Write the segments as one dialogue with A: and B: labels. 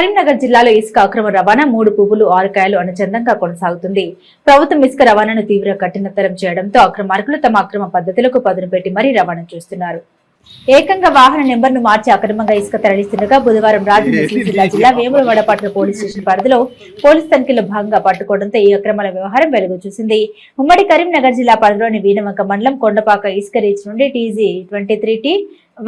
A: కరీంనగర్ జిల్లాలో ఇసుక అక్రమ రవాణా మూడు పువ్వులు ఆరు కాయలు అనుచందంగా కొనసాగుతుంది. ప్రభుత్వం ఇసుక రవాణాను తీవ్ర కఠినతరం చేయడంతో అక్రమార్కులు తమ అక్రమ పద్ధతులకు పదును పెట్టి మరీ రవాణా చేస్తున్నారు. ఏకంగా వాహన నెంబర్ను మార్చి అక్రమంగా ఇసుక తరలిస్తుండగా బుధవారం రాజన్న సిరిసిల్ల జిల్లా వేములవాడ పట్టణ పోలీస్ స్టేషన్ పరిధిలో పోలీస్ తనిఖీలో భాగంగా పట్టుకోవడంతో ఈ అక్రమాల వ్యవహారం వెలుగు చూసింది. ఉమ్మడి కరీంనగర్ జిల్లా పరిధిలోని వీనవంక మండలం కొండపాక ఇసుక రీచ్ నుండి TG twenty three T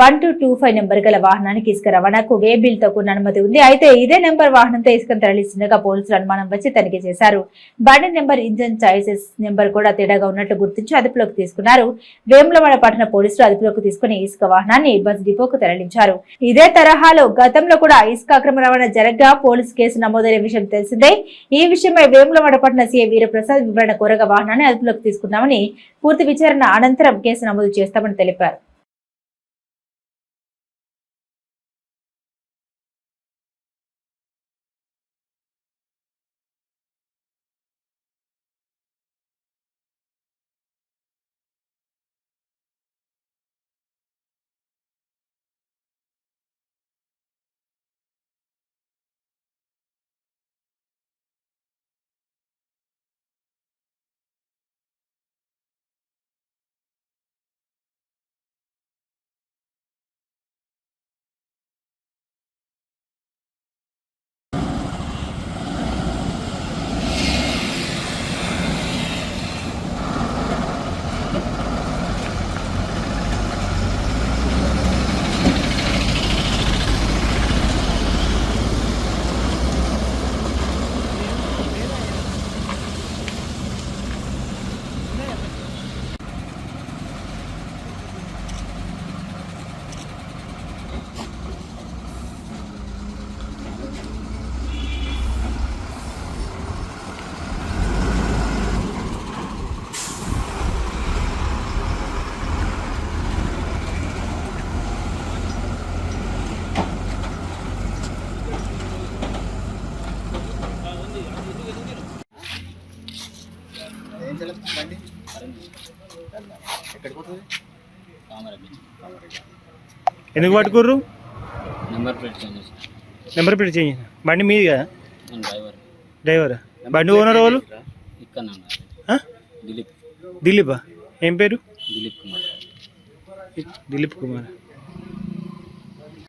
A: one two two five number గల వాహనానికి ఇసుక రవాణాకు వే బిల్తో కూడిన అనుమతి ఉంది. అయితే ఇదే నెంబర్ వాహనంతో ఇసుకను తరలిస్తుండగా పోలీసులు అనుమానం వచ్చి తనిఖీ చేశారు. బండి నెంబర్ ఇంజన్ చాయిసెస్ నెంబర్ కూడా తేడాగా ఉన్నట్టు గుర్తించి అదుపులోకి తీసుకున్నారు. వేములవాడ పట్టణ పోలీసులు అదుపులోకి తీసుకుని ఇసుక వాహనాన్ని బస్ డిపోకు తరలించారు. ఇదే తరహాలో గతంలో కూడా ఇసుక అక్రమ రవాణా జరగ్గా పోలీసు కేసు నమోదైన విషయం తెలిసిందే. ఈ విషయమై వేములవాడ పట్టణ సీఏ వీరప్రసాద్ వివరణ కోరగా వాహనాన్ని అదుపులోకి తీసుకున్నామని పూర్తి విచారణ అనంతరం కేసు నమోదు చేస్తామని తెలిపారు.
B: ఏం చేయలేదు బండి. ఎక్కడికి పోతుంది?
C: ఎందుకు పట్టుకుర్రు?
D: Number plate change
C: number plate change. బండి మీది కదా?
D: డ్రైవర్.
C: డ్రైవర్? బండి ఓనర్ వాళ్ళు
D: ఇక్కడ
C: ఆ?
D: దిలీప్.
C: దిలీపా? ఏం పేరు?
D: దిలీప్ కుమార్.
C: దిలీప్ కుమార్.